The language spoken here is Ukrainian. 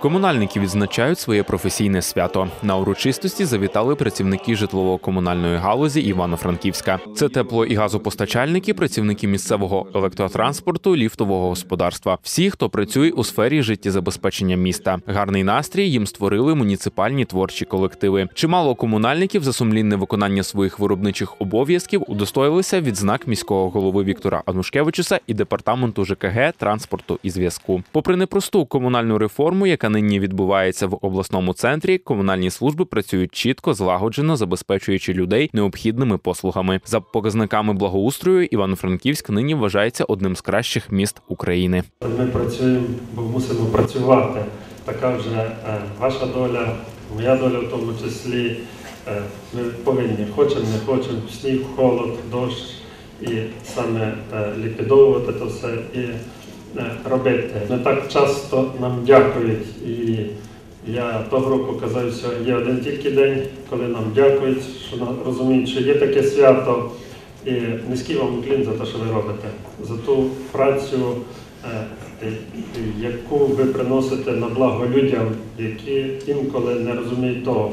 Комунальники відзначають своє професійне свято. На урочистості завітали працівники житлово-комунальної галузі Івано-Франківська. Це тепло і газопостачальники, працівники місцевого електротранспорту, ліфтового господарства. Всі, хто працює у сфері життєзабезпечення міста. Гарний настрій їм створили муніципальні творчі колективи. Чимало комунальників за сумлінне виконання своїх виробничих обов'язків удостоїлися відзнак міського голови Віктора Анушкевичуса і департаменту ЖКГ, транспорту і зв'язку. Попри непросту комунальну реформу, яка нині відбувається в обласному центрі, комунальні служби працюють чітко, злагоджено, забезпечуючи людей необхідними послугами. За показниками благоустрою Івано-Франківськ нині вважається одним з кращих міст України. Ми працюємо, бо мусимо працювати. Така вже е, ваша доля, моя доля в тому числі. Е, Ми повинні, хочемо, не хочемо, сніг, холод, дощ і саме е, ліквідовувати це все і робити. Не так часто нам дякують. І я того року казав, що є один тільки день, коли нам дякують, що розуміють, що є таке свято. І низький вам уклін за те, що ви робите, за ту працю, е, е, яку ви приносите на благо людям, які інколи не розуміють того.